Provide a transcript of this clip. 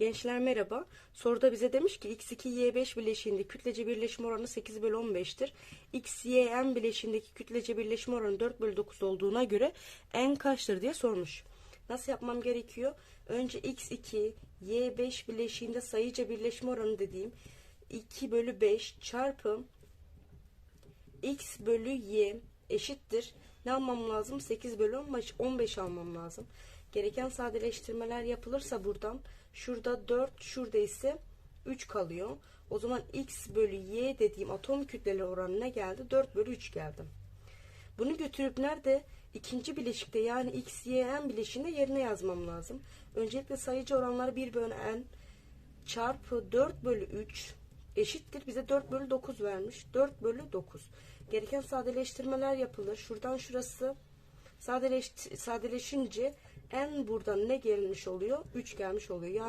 Gençler merhaba. Soruda bize demiş ki x2 y5 bileşiğinde kütlece birleşim oranı 8 bölü 15'tir. x y n bileşiğindeki kütlece birleşim oranı 4 bölü 9 olduğuna göre n kaçtır diye sormuş. Nasıl yapmam gerekiyor? Önce x2 y5 bileşiğinde sayıca birleşim oranı dediğim 2 bölü 5 çarpı x bölü y eşittir. Ne almam lazım? 8 bölü 15, 15 almam lazım. Gereken sadeleştirmeler yapılırsa buradan şurada 4, şurada ise 3 kalıyor. O zaman x bölü y dediğim atom kütleli oranı ne geldi? 4 bölü 3 geldi. Bunu götürüp nerede? İkinci bileşikte yani x, y, n bileşiğinde yerine yazmam lazım. Öncelikle sayıcı oranları 1 bölü n çarpı 4 bölü 3 eşittir. Bize 4 bölü 9 vermiş. 4 bölü 9. Gereken sadeleştirmeler yapılır. Şuradan şurası sadeleş, sadeleşince n buradan ne gelmiş oluyor? 3 gelmiş oluyor. Yani